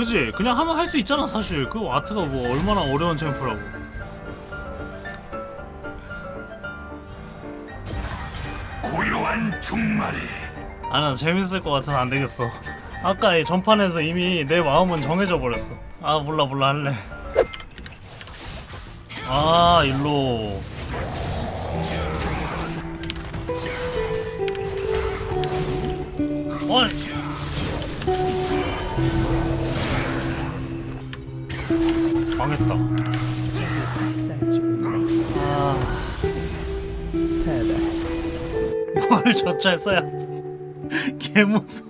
그지? 그냥 하면 할 수 있잖아 사실. 그 아트가 뭐 얼마나 어려운 챔프라고. 고요한 종말이. 아나 재밌을 것 같아서 안 되겠어. 아까 이 전판에서 이미 내 마음은 정해져 버렸어. 아 몰라 몰라 할래. 아 일로. 어이 망했다. 아... 뭘 저짤서야? 개 무서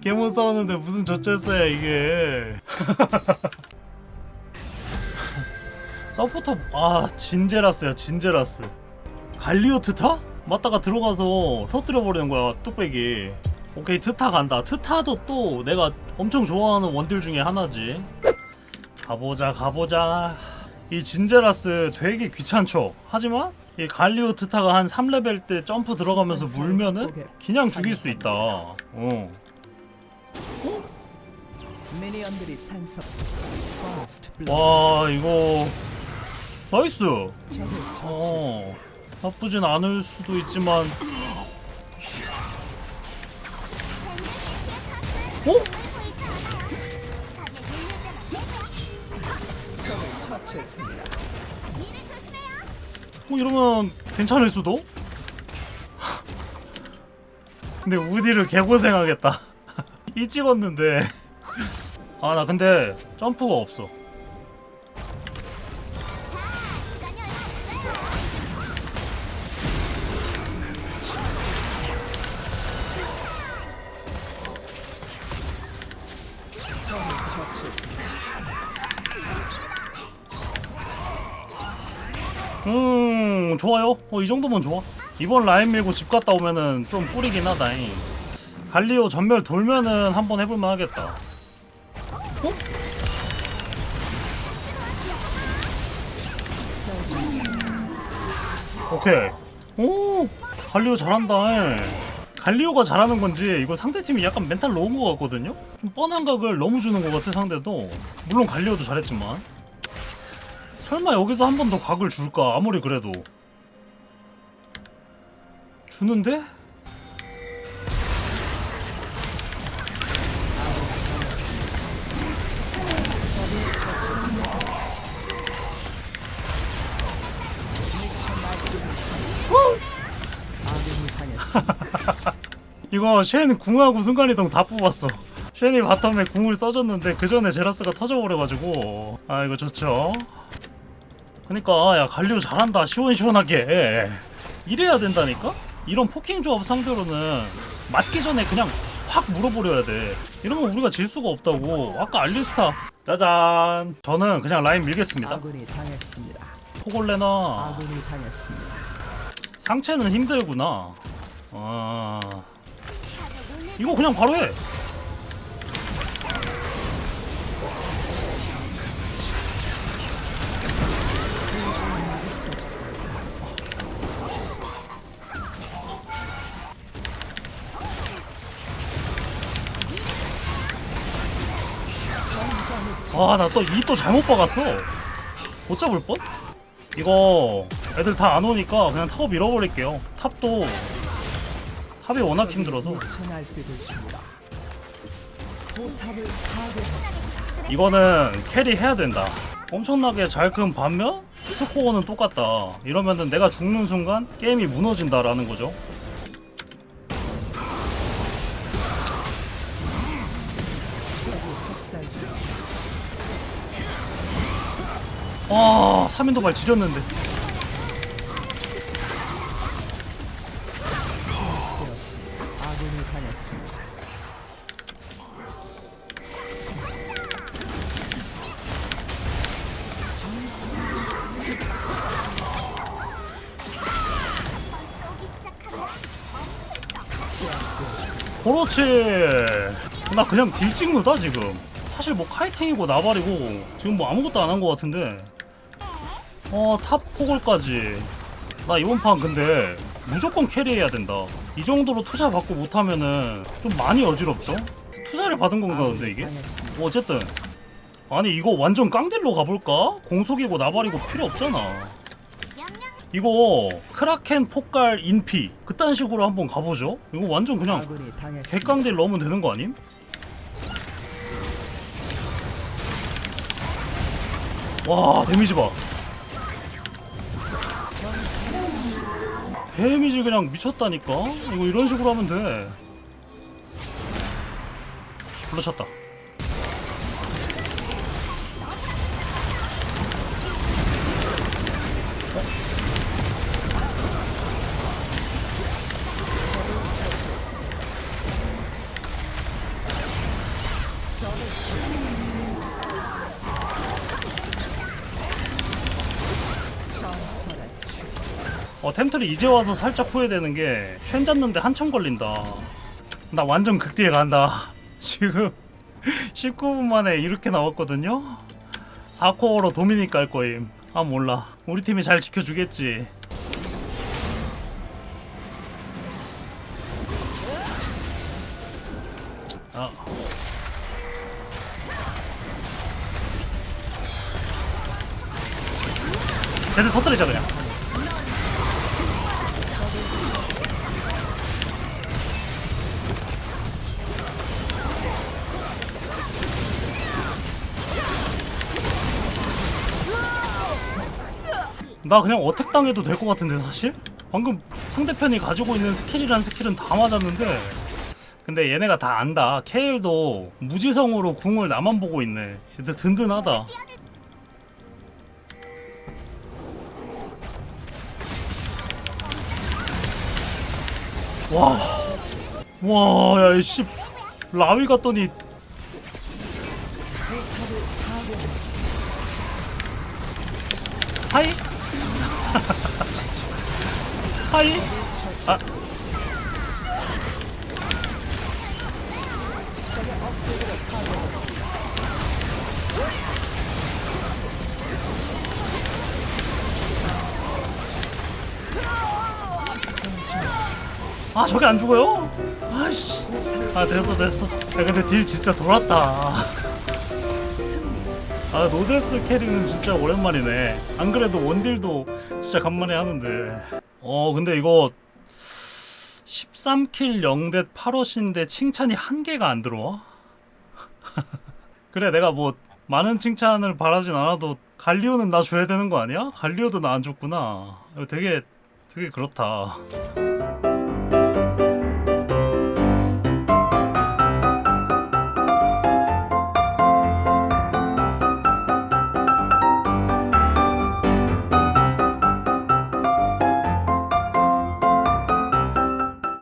개 무서웠는데 무슨 저짤서야 이게. 서포터 아 진제라스야 진제라스. 갈리오 트타? 맞다가 들어가서 터뜨려 버리는 거야 뚝배기. 오케이 트타 간다. 트타도 또 내가 엄청 좋아하는 원딜 중에 하나지 가보자 가보자. 이 진제라스 되게 귀찮죠? 하지만 이 갈리오 트타가 한 3레벨 때 점프 들어가면서 물면은 그냥 죽일 수 있다. 어. 와 이거 나이스. 어 나쁘진 않을 수도 있지만. 어? 처치했습니다. 어 이러면 괜찮을 수도? 근데 우디를 개고생하겠다 이 찍었는데 아 나 근데 점프가 없어 음 좋아요. 어 이 정도면 좋아. 이번 라인 밀고 집 갔다 오면은 좀 뿌리긴 하다잉. 갈리오 전멸 돌면은 한번 해볼만 하겠다. 어? 오케이. 오 갈리오 잘한다 갈리오가 잘하는 건지 이거 상대팀이 약간 멘탈 놓은 것 같거든요? 좀 뻔한 각을 너무 주는 것 같아 상대도. 물론 갈리오도 잘했지만 설마 여기서 한 번 더 각을 줄까? 아무리 그래도 주는데? 이거 쉔 궁하고 순간이동 다 뽑았어 쉔이 바텀에 궁을 써줬는데 그 전에 제라스가 터져버려가지고 아 이거 좋죠 그니까 야 갈리오 잘한다. 시원시원하게. 이래야 된다니까? 이런 포킹 조합 상대로는 맞기 전에 그냥 확 물어버려야 돼. 이러면 우리가 질 수가 없다고. 아까 알리스타. 짜잔. 저는 그냥 라인 밀겠습니다. 아군이 당했습니다. 포골레나. 아군이 당했습니다. 상체는 힘들구나. 아. 이거 그냥 바로 해 아 나 또 이 또 잘못 박았어. 못 잡을 뻔? 이거 애들 다 안 오니까 그냥 탑 밀어버릴게요. 탑도 탑이 워낙 힘들어서. 이거는 캐리 해야 된다. 엄청나게 잘 큰 반면 스코어는 똑같다. 이러면은 내가 죽는 순간 게임이 무너진다라는 거죠 아 3인 도발 지렸는데. 그렇지. 나 그냥 딜 찍는다 지금. 사실 뭐 카이팅이고 나발이고 지금 뭐 아무것도 안 한 것 같은데 어 탑 포골까지. 나 이번 판 근데 무조건 캐리해야 된다. 이 정도로 투자 받고 못하면은 좀 많이 어지럽죠? 투자를 받은 건가 근데 이게? 어쨌든. 아니 이거 완전 깡딜로 가볼까? 공속이고 나발이고 필요 없잖아. 이거 크라켄 폭갈 인피. 그딴 식으로 한번 가보죠. 이거 완전 그냥. 개깡딜 넣으면 되는 거 아님? 와 데미지 봐 데미지 그냥 미쳤다니까? 이거 이런 식으로 하면 돼. 불러쳤다 어 템틀이 이제 와서 살짝 후회되는 게 쉔 잡는데 한참 걸린다. 나 완전 극딜 간다. 지금 19분 만에 이렇게 나왔거든요? 4코어로 도미닉 갈 거임. 아 몰라. 우리 팀이 잘 지켜주겠지. 아. 쟤들 터뜨리자 그냥 나 그냥 어택 당해도 될 것 같은데 사실? 방금 상대편이 가지고 있는 스킬이란 스킬은 다 맞았는데. 근데 얘네가 다 안다. 케일도 무지성으로 궁을 나만 보고 있네. 얘들 든든하다. 와, 와, 야, 이씨, 라위 갔더니 하이, 하이, 아, 아 저게 안 죽어요? 아씨, 아 됐어 됐어. 야 근데 딜 진짜 돌았다. 아 노데스 캐리는 진짜 오랜만이네. 안 그래도 원딜도 진짜 간만에 하는데. 어 근데 이거 13킬 0대 8호신데 칭찬이 한 개가 안 들어와? 그래 내가 뭐 많은 칭찬을 바라진 않아도 갈리오는 나 줘야 되는 거 아니야? 갈리오도 나 안 줬구나. 되게 되게 그렇다.